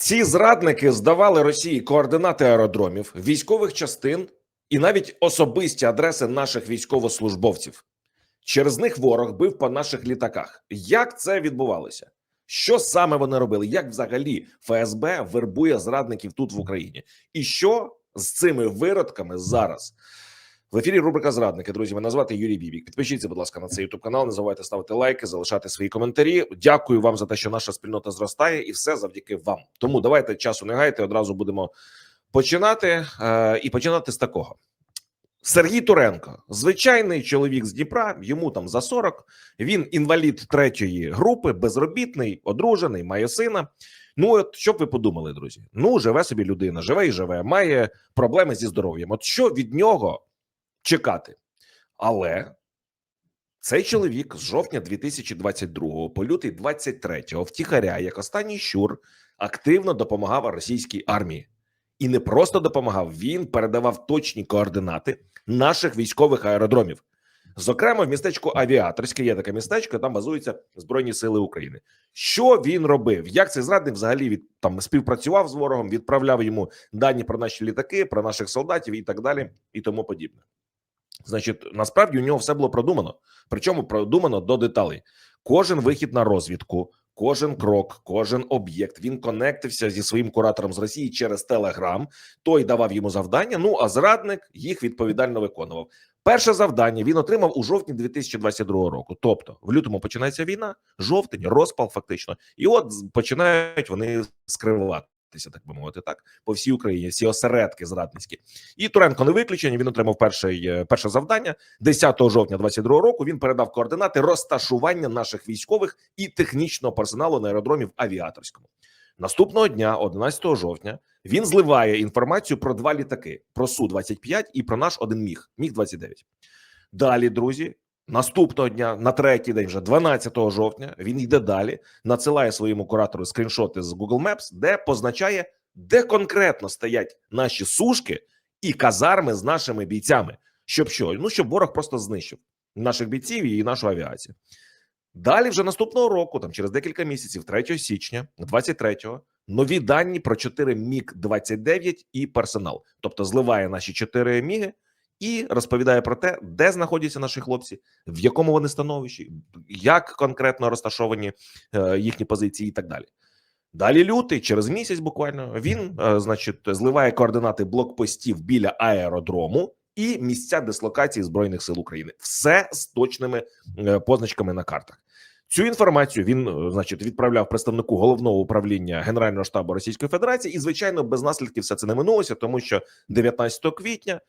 Ці зрадники здавали Росії координати аеродромів, військових частин і навіть особисті адреси наших військовослужбовців. Через них ворог бив по наших літаках. Як це відбувалося? Що саме вони робили? Як взагалі ФСБ вербує зрадників тут в Україні? І що з цими виродками зараз? В ефірі рубрика Зрадники. Друзі, мене звати Юрій Бібік. Підпишіться, будь ласка, на цей youtube канал. Не забувайте ставити лайки, залишати свої коментарі. Дякую вам за те, що наша спільнота зростає, і все завдяки вам. Тому давайте часу не гайте. Одразу будемо починати. Е, і починати з такого. Сергій Туренко, звичайний чоловік з Дніпра, йому там за 40, Він інвалід третьої групи, безробітний, одружений, має сина. Ну, от що б ви подумали, друзі? Ну, живе собі людина, живе і живе, має проблеми зі здоров'ям. От що від нього чекати? Але цей чоловік з жовтня 2022 по лютий 23-го втіхаря, як останній щур, активно допомагав російській армії. І не просто допомагав, він передавав точні координати наших військових аеродромів. Зокрема, в містечку Авіаторське є таке містечко, там базуються Збройні Сили України. Що він робив? Як цей зрадник взагалі від там співпрацював з ворогом, відправляв йому дані про наші літаки, про наших солдатів і так далі, і тому подібне. Значить, насправді у нього все було продумано, причому продумано до деталей. Кожен вихід на розвідку, кожен крок, кожен об'єкт. Він конектився зі своїм куратором з Росії через Телеграм. Той давав йому завдання. Ну а зрадник їх відповідально виконував. Перше завдання він отримав у жовтні 2022 року. Тобто, в лютому починається війна, жовтень, розпал, фактично, і от починають вони скриватися, так би мовити, так по всій Україні, всі осередки зрадницькі. І Туренко не виключення. Він отримав перший, е, перше завдання 10 жовтня 22 року. Він передав координати розташування наших військових і технічного персоналу на аеродромі в Авіаторському. Наступного дня, 11 жовтня, він зливає інформацію про два літаки: про су 25 і про наш один міг міг 29 Далі, друзі, наступного дня, на третій день, вже 12 жовтня, він йде далі, надсилає своєму куратору скріншоти з Google Maps, де позначає, де конкретно стоять наші сушки і казарми з нашими бійцями. Щоб що? Ну щоб ворог просто знищив наших бійців і нашу авіацію. Далі, вже наступного року, там через декілька місяців, 3 січня, 23-го, нові дані про 4 міг 29 і персонал. Тобто зливає наші 4 міги і розповідає про те, де знаходяться наші хлопці, в якому вони становищі, як конкретно розташовані е, їхні позиції, і так далі. Далі лютий, через місяць буквально він, е, значить, зливає координати блокпостів біля аеродрому і місця дислокації збройних сил України. Все з точними е, позначками на картах. Цю інформацію він, значить, відправляв представнику головного управління Генерального штабу Російської Федерації, і звичайно, без наслідків все це не минулося, тому що 19 квітня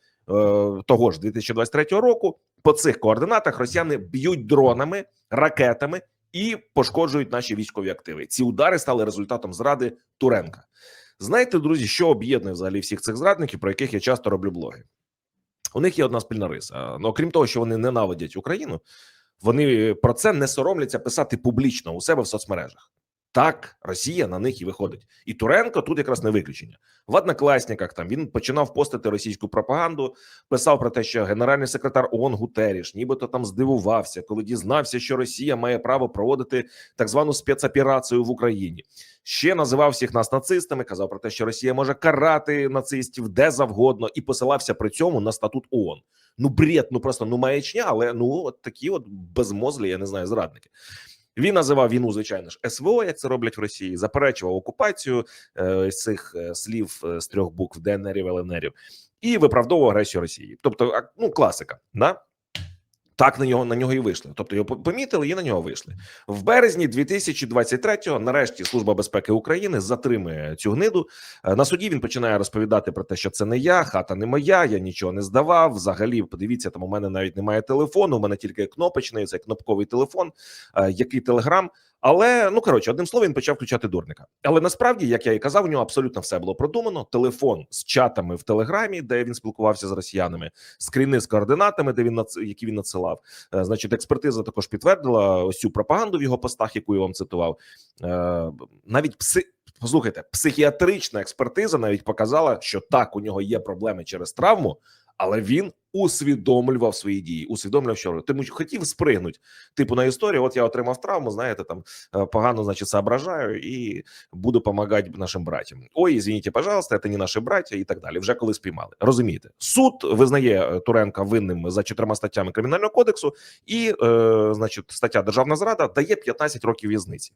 того ж 2023 року по цих координатах росіяни б'ють дронами, ракетами і пошкоджують наші військові активи. Ці удари стали результатом зради Туренка. Знаєте, друзі, що об'єднує взагалі всіх цих зрадників, про яких я часто роблю блоги? У них є одна спільна риса. Ну, окрім того, що вони ненавидять Україну, вони про це не соромляться писати публічно у себе в соцмережах. Так, Росія на них і виходить. І Туренко тут якраз не виключення. В однокласниках там він починав постити російську пропаганду, писав про те, що генеральний секретар ООН Гутеріш нібито там здивувався, коли дізнався, що Росія має право проводити так звану спецоперацію в Україні. Ще називав всіх нас нацистами, казав про те, що Росія може карати нацистів де завгодно, і посилався при цьому на статут ООН. Ну бред, ну просто ну маячня, але ну от такі от безмозлі, я не знаю, зрадники. Він називав війну, звичайно ж, СВО, як це роблять в Росії, заперечував окупацію е, цих е, слів е, з трьох букв ДНРів, ЛНРів і виправдовував агресію Росії. Тобто, ну класика, да? Так на нього на нього і вийшли. Тобто його помітили і на нього вийшли в березні 2023-го Нарешті служба безпеки України затримує цю гниду. Е, На суді він починає розповідати про те, що це не я, хата не моя, я нічого не здавав. Взагалі, подивіться, там у мене навіть немає телефону. У мене тільки кнопочний, це кнопковий телефон, е, який телеграм. Але ну коротше, одним словом, він почав включати дурника. Але насправді, як я і казав, у нього абсолютно все було продумано. Телефон з чатами в телеграмі, де він спілкувався з росіянами, скріни з координатами, де він надс- які він надсилав. Е, Значить, експертиза також підтвердила ось цю пропаганду в його постах, яку я вам цитував. Е, Навіть пси. Послухайте, психіатрична експертиза навіть показала, що так у нього є проблеми через травму, але він усвідомлював свої дії, усвідомлював, що що хотів спригнути. Типу на історію. От я отримав травму, знаєте, там е, погано, значить, соображаю і буду допомагати нашим братям. Ой, извините, пожалуйста, це не наші браття і так далі. Вже коли спіймали. Розумієте, суд визнає е, Туренка винним за чотирма статтями кримінального кодексу, і, е, значить, стаття державна зрада дає 15 років в'язниці.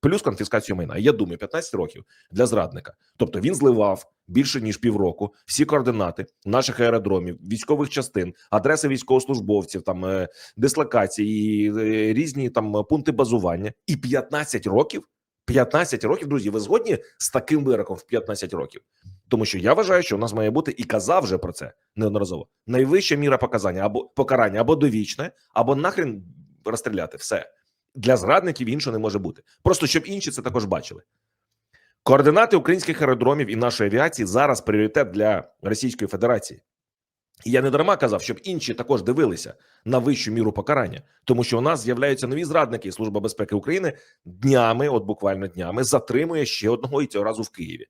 Плюс конфіскацію майна. Я думаю, 15 років для зрадника. Тобто він зливав більше ніж півроку всі координати наших аеродромів, військових частин, адреси військовослужбовців, там е, дислокації, е, різні там пункти базування. І 15 років. 15 років, друзі. Ви згодні з таким вироком в 15 років? Тому що я вважаю, що у нас має бути і казав вже про це неодноразово. Найвища міра показання або покарання, або довічне, або нахрен розстріляти. Все для зрадників іншого не може бути. Просто щоб інші це також бачили. Координати українських аеродромів і нашої авіації зараз пріоритет для Російської Федерації. І я не дарма казав, щоб інші також дивилися на вищу міру покарання, тому що у нас з'являються нові зрадники. і Служба безпеки України днями, от буквально днями, затримує ще одного і цього разу в Києві.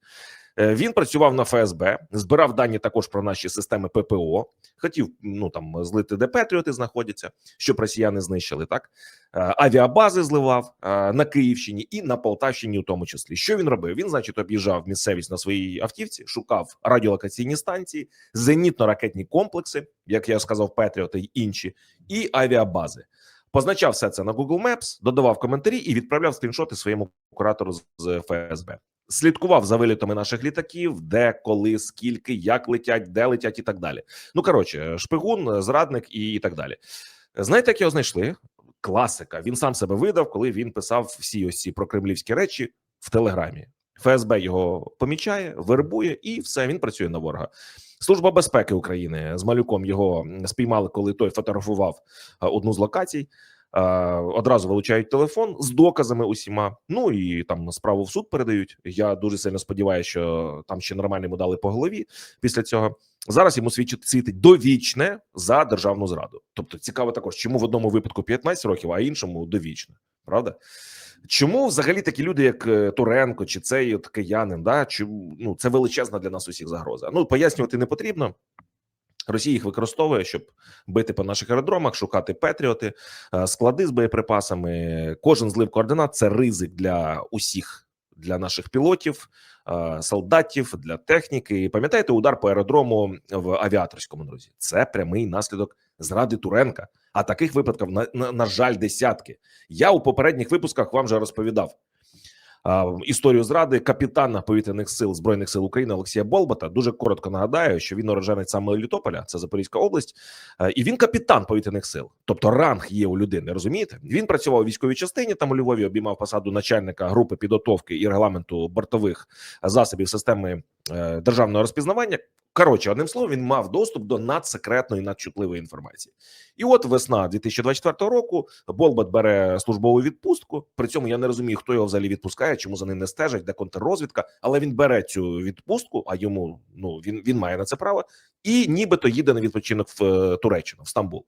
Е, Він працював на ФСБ, збирав дані також про наші системи ППО. Хотів ну там злити, де Петріоти знаходяться, щоб росіяни знищили так. Е, Авіабази зливав е, на Київщині і на Полтавщині, у тому числі. Що він робив? Він, значить, об'їжджав місцевість на своїй автівці, шукав радіолокаційні станції, зенітно-ракетні комплекси, як я сказав, Петріоти й інші, і авіабази. Позначав все це на Google Maps, додавав коментарі і відправляв скріншоти своєму куратору з- з ФСБ. Слідкував за вилітами наших літаків, де, коли, скільки, як летять, де летять, і так далі. Ну коротше, шпигун, зрадник і, так далі. Знаєте, як його знайшли? Класика. Він сам себе видав, коли він писав всі ось ці прокремлівські речі в Телеграмі. ФСБ його помічає, вербує, і все він працює на ворога. Служба безпеки України з малюком його спіймали, коли той фотографував одну з локацій. А, Одразу вилучають телефон з доказами усіма. Ну і там справу в суд передають. Я дуже сильно сподіваюся, що там ще нормально йому дали по голові після цього. Зараз йому свідчить світить довічне за державну зраду. Тобто цікаво також, чому в одному випадку 15 років, а іншому довічне. Правда? Чому взагалі такі люди, як е, Туренко чи цей от киянин, да чому ну це величезна для нас усіх загроза? Ну пояснювати не потрібно. Росія їх використовує, щоб бити по наших аеродромах, шукати петріоти, е, склади з боєприпасами. Кожен злив координат це ризик для усіх, для наших пілотів, е, солдатів, для техніки. І Пам'ятаєте удар по аеродрому в авіаторському друзі? Це прямий наслідок зради Туренка. А таких випадків на, на, на жаль, десятки. Я у попередніх випусках вам вже розповідав історію зради капітана повітряних сил збройних сил України Олексія Болбата. Дуже коротко нагадаю, що він уроженець саме Літополя, це Запорізька область, е, і він капітан повітряних сил, тобто ранг є у людини. Розумієте? Він працював у військовій частині. Там у Львові обіймав посаду начальника групи підготовки і регламенту бортових засобів системи е, державного розпізнавання. Коротше, одним словом, він мав доступ до надсекретної надчутливої інформації. І от весна 2024 року Болбат бере службову відпустку. При цьому я не розумію, хто його взагалі відпускає, чому за ним не стежать, де контррозвідка. Але він бере цю відпустку, а йому ну він, він має на це право, і нібито їде на відпочинок в е, Туреччину, в Стамбул.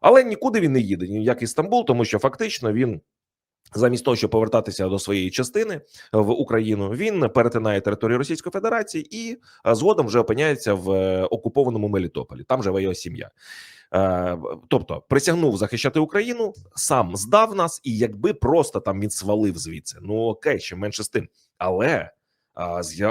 Але нікуди він не їде, ніяк і Стамбул, тому що фактично він. Замість того, щоб повертатися до своєї частини в Україну, він перетинає територію Російської Федерації і згодом вже опиняється в е, окупованому Мелітополі. Там живе його сім'я. Е, Тобто присягнув захищати Україну, сам здав нас, і якби просто там він свалив звідси, ну окей, ще менше з тим. Але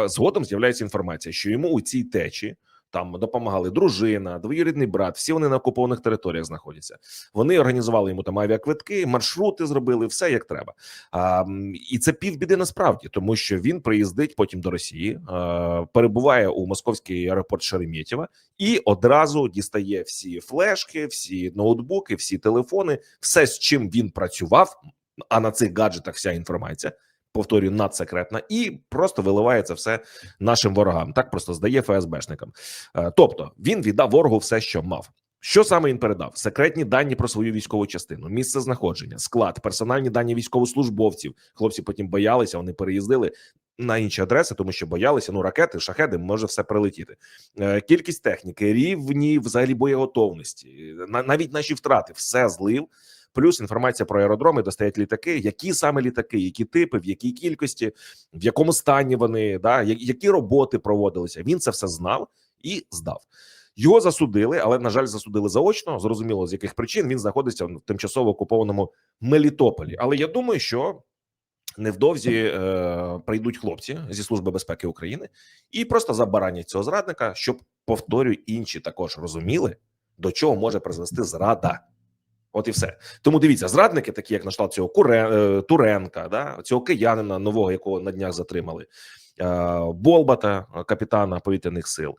згодом з'являється інформація, що йому у цій течі там допомагали дружина, двоюрідний брат. Всі вони на окупованих територіях знаходяться. Вони організували йому там авіаквитки, маршрути зробили, все як треба. А, і це півбіди насправді, тому що він приїздить потім до Росії, а, перебуває у московський аеропорт Шереметьєва і одразу дістає всі флешки, всі ноутбуки, всі телефони, все з чим він працював. А на цих гаджетах вся інформація. Повторюю, надсекретна, і просто виливає це все нашим ворогам. Так просто здає ФСБшникам. Е, Тобто він віддав ворогу все, що мав. Що саме він передав? Секретні дані про свою військову частину, місце знаходження, склад, персональні дані військовослужбовців. Хлопці потім боялися, вони переїздили на інші адреси, тому що боялися. Ну, ракети, шахеди може все прилетіти. Е, Кількість техніки, рівні взагалі боєготовності, на- навіть наші втрати, все злив. Плюс інформація про аеродроми, де стоять літаки, які саме літаки, які типи, в якій кількості, в якому стані вони, да, які роботи проводилися. Він це все знав і здав. Його засудили, але на жаль, засудили заочно. Зрозуміло, з яких причин він знаходиться в тимчасово окупованому Мелітополі. Але я думаю, що невдовзі е, прийдуть хлопці зі служби безпеки України і просто забаранять цього зрадника, щоб повторюю, інші також розуміли, до чого може призвести зрада. От і все. Тому дивіться, зрадники, такі як на цього Куре, е, Туренка, да, цього киянина нового, якого на днях затримали, е, Болбата, капітана повітряних сил.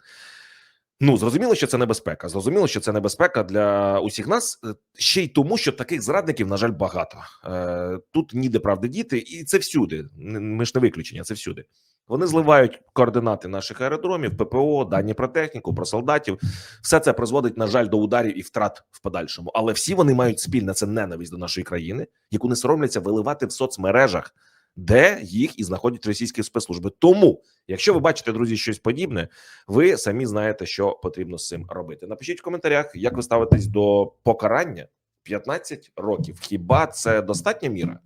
Ну зрозуміло, що це небезпека. Зрозуміло, що це небезпека для усіх нас е, ще й тому, що таких зрадників, на жаль, багато. Е, тут ніде правди діти, і це всюди. Ми ж не виключення, це всюди. Вони зливають координати наших аеродромів, ППО, дані про техніку, про солдатів. Все це призводить, на жаль, до ударів і втрат в подальшому. Але всі вони мають спільне це ненависть до нашої країни, яку не соромляться виливати в соцмережах, де їх і знаходять російські спецслужби. Тому, якщо ви бачите, друзі, щось подібне, ви самі знаєте, що потрібно з цим робити. Напишіть в коментарях, як ви ставитесь до покарання 15 років. Хіба це достатня міра?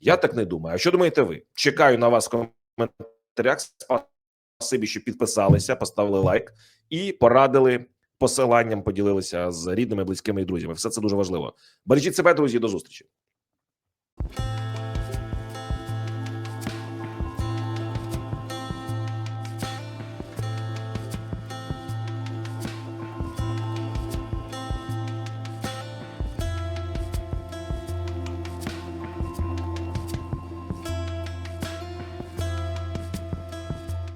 Я так не думаю. А що думаєте ви? Чекаю на вас в коментарях. Спасибі, що підписалися, поставили лайк і порадили посиланням, поділилися з рідними, близькими і друзями. Все це дуже важливо. Бережіть себе, друзі. До зустрічі.